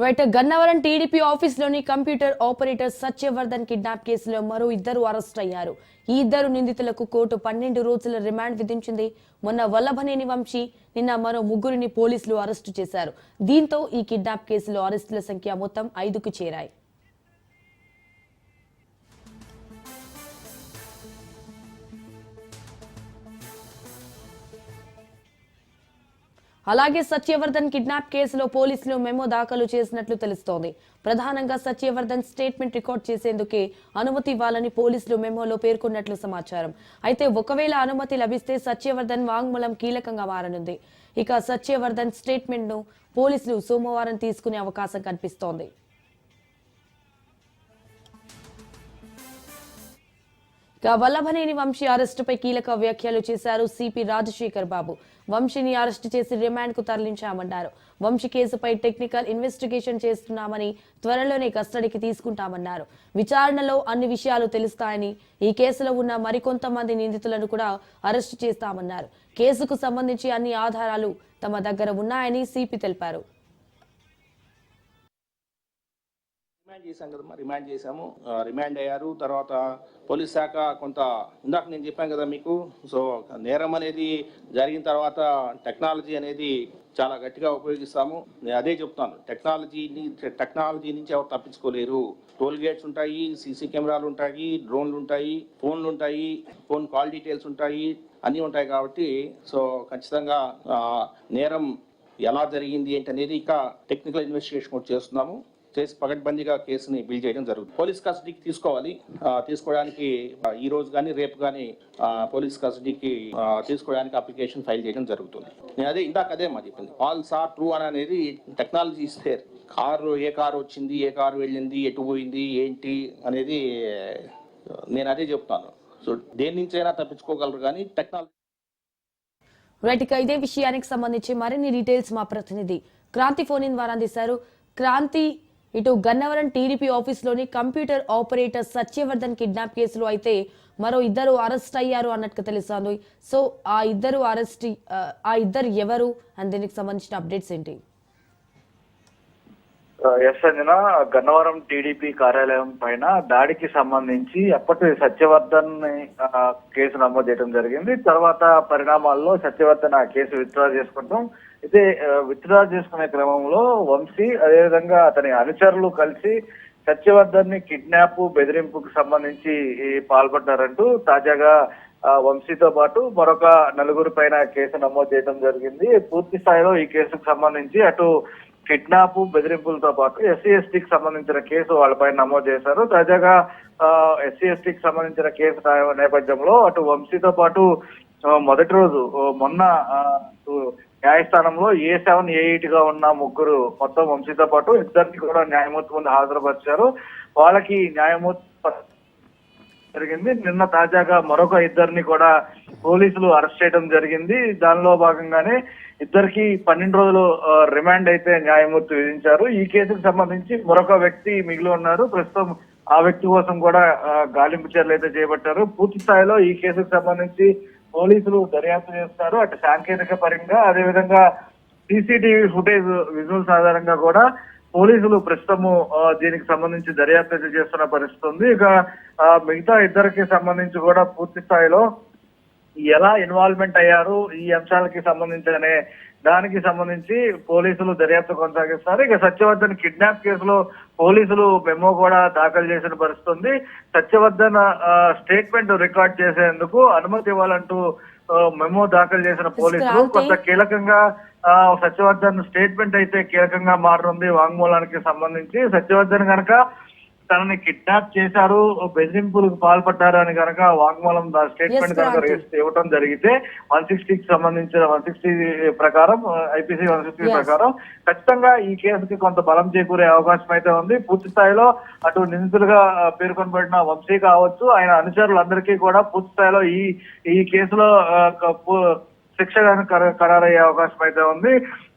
వేట గన్నవరం టీడీపీ ఆఫీస్లోని computer operator Satyavardhan kidnap కేసులో మరో ఇద్దరు అరెస్ట్ అయ్యారు. ఈ ఇద్దరు నిందితులకు కోర్టు పన్నెండు రోజుల రిమాండ్ విధించింది. మొన్న వల్లభనేని వంశీ నిన్న మరో ముగ్గురిని పోలీసులు అరెస్టు చేశారు. దీంతో ఈ కిడ్నాప్ కేసులో అరెస్టుల సంఖ్య మొత్తం ఐదుకు చేరాయి. అలాగే సత్యవర్ధన్ కిడ్నాప్ కేసులో పోలీసులు మెమో దాఖలు చేసినట్లు తెలుస్తోంది. ప్రధానంగా సత్యవర్ధన్ స్టేట్మెంట్ రికార్డ్ చేసేందుకే అనుమతి ఇవ్వాలని పోలీసులు మెమోలో పేర్కొన్నట్లు సమాచారం. అయితే ఒకవేళ అనుమతి లభిస్తే సత్యవర్ధన్ వాంగ్మూలం కీలకంగా మారనుంది. ఇక సత్యవర్ధన్ స్టేట్మెంట్ను పోలీసులు సోమవారం తీసుకునే అవకాశం కనిపిస్తోంది. ఇక వల్లభనేని వంశీ అరెస్టుపై కీలక వ్యాఖ్యలు చేశారు సిపి రాజశేఖర్ బాబు. వంశీని అరెస్టు చేసి రిమాండ్కు తరలించామన్నారు. వంశీ కేసుపై టెక్నికల్ ఇన్వెస్టిగేషన్ చేస్తున్నామని త్వరలోనే కస్టడీకి తీసుకుంటామన్నారు. విచారణలో అన్ని విషయాలు తెలుస్తాయని ఈ కేసులో ఉన్న మరికొంతమంది నిందితులను కూడా అరెస్టు చేస్తామన్నారు. కేసుకు సంబంధించి అన్ని ఆధారాలు తమ దగ్గర ఉన్నాయని సిపి తెలిపారు. రిమాండ్ చేశాం కదమ్మా రిమాండ్ చేశాము. రిమాండ్ అయ్యారు. తర్వాత పోలీస్ శాఖ కొంత ఇందాక నేను చెప్పాను కదా మీకు. సో నేరం అనేది జరిగిన తర్వాత టెక్నాలజీ అనేది చాలా గట్టిగా ఉపయోగిస్తాము. నేను అదే చెప్తాను. టెక్నాలజీని టెక్నాలజీ నుంచి ఎవరు తప్పించుకోలేరు. టోల్ గేట్స్ ఉంటాయి సీసీ కెమెరాలు ఉంటాయి డ్రోన్లు ఉంటాయి ఫోన్లు ఉంటాయి ఫోన్ కాల్ డీటెయిల్స్ ఉంటాయి అన్నీ ఉంటాయి కాబట్టి. సో ఖచ్చితంగా నేరం ఎలా జరిగింది ఏంటి అనేది ఇంకా టెక్నికల్ ఇన్వెస్టిగేషన్ కూడా చేస్తున్నాము. చేసి పగడ్బందీగా కేసుని బిల్ చేయడం జరుగుతుంది. పోలీస్ కస్టడీకి తీసుకోవాలి. తీసుకోవడానికి ఈ రోజు కానీ రేపు కానీ పోలీస్ కస్టడీకి తీసుకోవడానికి అప్లికేషన్ ఫైల్ చేయడం జరుగుతుంది. నేను అదే ఇందాక అదే మా చెప్పింది. ఆల్స్ ఆర్ ట్రూ అని అనేది టెక్నాలజీ ఇస్తే కారు ఏ కారు వచ్చింది ఏ కారు వెళ్ళింది ఎటు పోయింది ఏంటి అనేది నేను అదే చెప్తాను. సో దేని నుంచైనా తప్పించుకోగలరు కానీ టెక్నాలజీ రైట్ ఇక ఇదే విషయానికి సంబంధించి మరిన్ని డీటెయిల్స్ మా ప్రతినిధి క్రాంతి ఫోన్ ఇన్ ద్వారా అందిస్తారు క్రాంతి ఇటు గన్నవరం టీడీపీ ఆఫీస్లోని కంప్యూటర్ ఆపరేటర్ సత్యవర్ధన్ కిడ్నాప్ కేసులో అయితే మరో ఇద్దరు అరెస్ట్ అయ్యారు అన్నట్టుగా తెలుస్తోంది. సో ఆ ఇద్దరు అరెస్ట్ ఆ ఇద్దరు ఎవరు? అండ్ దీనికి సంబంధించిన అప్డేట్స్ ఏంటి? ఎస్ అంజన గన్నవరం టీడీపీ కార్యాలయం పైన దాడికి సంబంధించి అప్పటి సత్యవర్ధన్ని, కేసు నమోదు చేయడం జరిగింది. తర్వాత పరిణామాల్లో సత్యవర్ధన్ ఆ కేసు విత్డ్రా చేసుకుంటాం. అయితే విత్డ్రా చేసుకునే క్రమంలో వంశీ అదేవిధంగా అతని అనుచరులు కలిసి సత్యవర్ధన్ని కిడ్నాప్ బెదిరింపుకు సంబంధించి పాల్పడ్డారంటూ తాజాగా వంశీతో పాటు మరొక నలుగురు పైన కేసు నమోదు చేయడం జరిగింది. పూర్తి స్థాయిలో ఈ కేసుకు సంబంధించి అటు కిడ్నాప్ బెదిరింపులతో పాటు ఎస్సీ ఎస్టీకి సంబంధించిన కేసు వాళ్ళపై నమోదు చేశారు. తాజాగా ఎస్సీ ఎస్టీకి సంబంధించిన కేసు నేపథ్యంలో అటు వంశీతో పాటు మొదటి రోజు మొన్న న్యాయస్థానంలో ఏ సెవెన్ ఏ ఎయిట్గా ఉన్న ముగ్గురు మొత్తం వంశీతో పాటు ఇద్దరికి కూడా న్యాయమూర్తి ముందు హాజరుపరిచారు. వాళ్ళకి న్యాయమూర్తి జరిగింది. నిన్న తాజాగా మరొక ఇద్దరిని కూడా పోలీసులు అరెస్ట్ చేయడం జరిగింది. దానిలో భాగంగానే ఇద్దరికి పన్నెండు రోజులు రిమాండ్ అయితే న్యాయమూర్తి విధించారు. ఈ కేసుకు సంబంధించి మరొక వ్యక్తి మిగిలి ఉన్నారు. ప్రస్తుతం ఆ వ్యక్తి కోసం కూడా గాలింపు చర్యలు అయితే చేపట్టారు. పూర్తి స్థాయిలో ఈ కేసుకు సంబంధించి పోలీసులు దర్యాప్తు చేస్తారు. అటు సాంకేతిక పరంగా అదేవిధంగా సీసీటీవీ ఫుటేజ్ విజువల్స్ ఆధారంగా కూడా పోలీసులు ప్రస్తుతము దీనికి సంబంధించి దర్యాప్తు చేస్తున్న పరిస్థితి ఉంది ఇక మిగతా ఇద్దరికి సంబంధించి కూడా పూర్తి స్థాయిలో ఎలా ఇన్వాల్వ్మెంట్ అయ్యారు ఈ అంశాలకి సంబంధించి అనే దానికి సంబంధించి పోలీసులు దర్యాప్తు కొనసాగిస్తారు ఇక సత్యవర్ధన్ కిడ్నాప్ కేసులో పోలీసులు మెమో కూడా దాఖలు చేసిన పరిస్థితి ఉంది సత్యవర్ధన్ స్టేట్మెంట్ రికార్డ్ చేసేందుకు అనుమతి ఇవ్వాలంటూ మెమో దాఖలు చేసిన పోలీసులు. కొంత కీలకంగా సత్యవర్ధన్ స్టేట్మెంట్ అయితే కీలకంగా మారనుంది వాంగ్మూలానికి సంబంధించి సత్యవర్ధన్ కనుక తనని కిడ్నాప్ చేశారు బెదిరింపులకు పాల్పడ్డారు అని కనుక వాంగ్మూలం స్టేట్మెంట్ కనుక ఇవ్వడం జరిగితే వన్ సిక్స్టీకి సంబంధించిన వన్ సిక్స్టీ ప్రకారం ఐపీసీ వన్ సిక్స్టీ. ప్రకారం ఖచ్చితంగా ఈ కేసుకి కొంత బలం చేకూరే అవకాశం అయితే ఉంది పూర్తి స్థాయిలో అటు నిందితులుగా పేర్కొనబడిన వంశీ కావచ్చు ఆయన అనుచరులందరికీ కూడా పూర్తి స్థాయిలో ఈ ఈ కేసులో శిక్ష గాని ఖరారయ్యే అవకాశం అయితే ఉంది.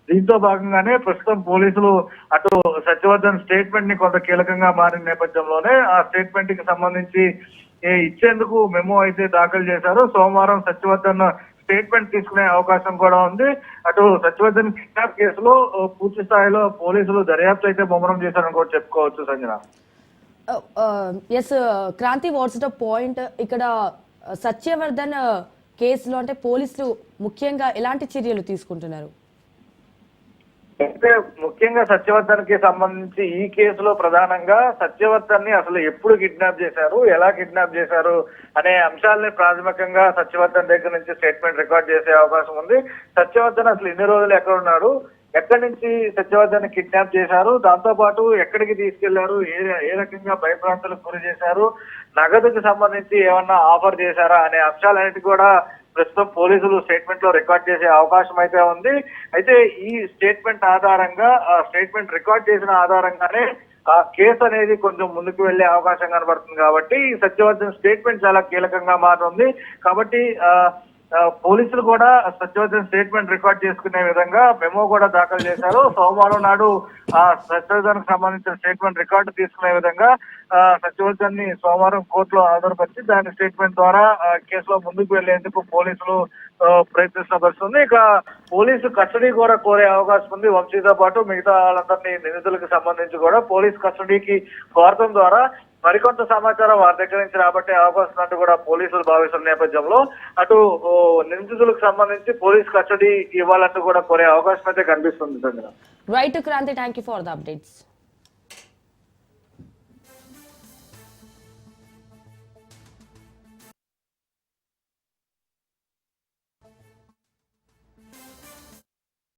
దీంతో భాగంగానే ప్రస్తుతం పోలీసులు అటు సత్యవర్ధన్ స్టేట్మెంట్ని కొంత కీలకంగా మారిన నేపథ్యంలోనే ఆ స్టేట్మెంట్కి సంబంధించి ఇచ్చేందుకు మెమో అయితే దాఖలు చేశారు సోమవారం సత్యవర్ధన్ స్టేట్మెంట్ తీసుకునే అవకాశం కూడా ఉంది. అటు సత్యవర్ధన్ కిడ్నాప్ కేసులో పూర్తి స్థాయిలో పోలీసులు దర్యాప్తు అయితే ముమ్మరం చేశారని కూడా చెప్పుకోవచ్చు Sanjana. Yes Kranti what's the point. ఇక్కడ సత్యవర్ధన్ కేసులో అంటే పోలీసులు ముఖ్యంగా ఎలాంటి చర్యలు తీసుకుంటున్నారు? అయితే ముఖ్యంగా సత్యవర్ధన్కి సంబంధించి ఈ కేసులో ప్రధానంగా సత్యవర్ధన్ని అసలు ఎప్పుడు కిడ్నాప్ చేశారు ఎలా కిడ్నాప్ చేశారు అనే అంశాలని ప్రాథమికంగా సత్యవర్ధన్ దగ్గర నుంచి స్టేట్మెంట్ రికార్డ్ చేసే అవకాశం ఉంది. సత్యవర్ధన్ అసలు ఎన్ని రోజులు ఎక్కడ ఉన్నారు ఎక్కడి నుంచి సత్యవర్ధన్ కిడ్నాప్ చేశారు దాంతో పాటు ఎక్కడికి తీసుకెళ్ళారు ఏ ఏ రకంగా భయప్రాంతాలకు గురి చేశారు నగదుకి సంబంధించి ఏమన్నా ఆఫర్ చేశారా అనే అంశాలన్నిటి కూడా ప్రస్తుతం పోలీసులు స్టేట్మెంట్లో రికార్డ్ చేసే అవకాశం అయితే ఉంది. అయితే ఈ స్టేట్మెంట్ ఆధారంగా ఆ స్టేట్మెంట్ రికార్డ్ చేసిన ఆధారంగానే ఆ కేసు అనేది కొంచెం ముందుకు వెళ్ళే అవకాశం కనబడుతుంది కాబట్టి ఈ సత్యవర్ధన్ స్టేట్మెంట్ చాలా కీలకంగా మారుతుంది. కాబట్టి ఆ, పోలీసులు కూడా సత్యవర్ధన్ స్టేట్మెంట్ రికార్డ్ చేసుకునే విధంగా మెమో కూడా దాఖలు చేశారు. సోమవారం నాడు ఆ సత్యవర్ధన్ సంబంధించిన స్టేట్మెంట్ రికార్డు తీసుకునే విధంగా ఆ, సత్యవర్ధన్ని సోమవారం కోర్టులో ఆధారపరిచి దాని స్టేట్మెంట్ ద్వారా కేసులో ముందుకు వెళ్ళేందుకు పోలీసులు ప్రయత్నిస్తున్న పరిస్థితుంది ఇక పోలీసు కస్టడీ కూడా కోరే అవకాశం ఉంది. వంశీతో పాటు మిగతా వాళ్ళందరినీ నిందితులకు సంబంధించి కూడా పోలీస్ కస్టడీకి కోరటం ద్వారా మరికొంత సమాచారం వారి దగ్గర నుంచి రాబట్టే అవకాశం అంటూ కూడా పోలీసులు భావిస్తున్న నేపథ్యంలో అటు నిందితులకు సంబంధించి పోలీస్ కస్టడీ ఇవ్వాలంటూ కూడా కోరే అవకాశం అయితే కనిపిస్తుంది right Kranti. Thank you for the updates